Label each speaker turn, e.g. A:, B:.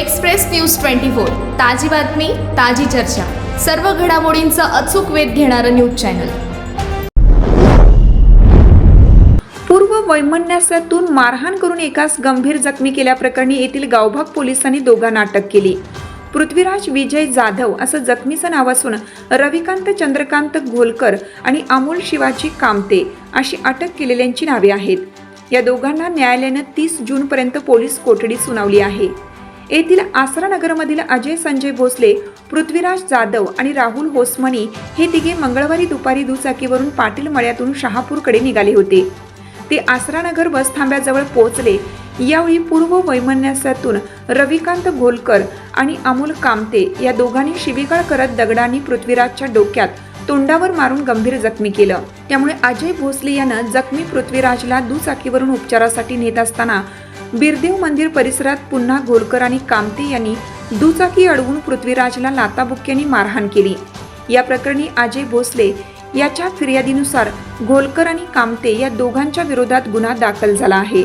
A: Express news twenty four. ताजी बातमी ताजी चर्चा. सर्व घडामोडींचा अचूक वेध घेणारं न्यूज चॅनल.
B: पूर्व वैमनस्यातून मारहाण करून एकास गंभीर जखमी केल्याप्रकरणी येथील गावभाग पोलिसांनी दोघांना अटक केली. पृथ्वीराज विजय जाधव असं जखमीचं नाव असून रविकांत चंद्रकांत घोलकर आणि अमोल शिवाजी कामते अशी अटक केलेल्यांची नावे आहेत. या दोघांना न्यायालयानं तीस जूनपर्यंत पोलीस कोठडी सुनावली आहे. येथील आसरानगरमधील अजय संजय भोसले पृथ्वीराज जाधव आणि राहुल होसमनी हे तिघे मंगळवारी दुपारी दुचाकीवरून पाटील मळ्यातून शहापूरकडे निघाले होते. ते आसरानगर बसथांब्याजवळ पोहोचले. यावेळी पूर्व वैमनस्यातून रविकांत घोलकर आणि अमोल कामते या दोघांनी शिवीगाळ करत दगडांनी पृथ्वीराजच्या डोक्यात तोंडावर मारून गंभीर जखमी केलं. त्यामुळे अजय भोसले यानं जखमी पृथ्वीराजला दुचाकीवरून उपचारासाठी नेत असताना बिरदेव मंदिर परिसरात पुन्हा घोलकर आणि कामते यांनी दुचाकी अडवून पृथ्वीराजला लाताबुक्यांनी मारहाण केली. या प्रकरणी अजय भोसले याच्या फिर्यादीनुसार घोलकर आणि कामते या दोघांच्या विरोधात गुन्हा दाखल झाला आहे.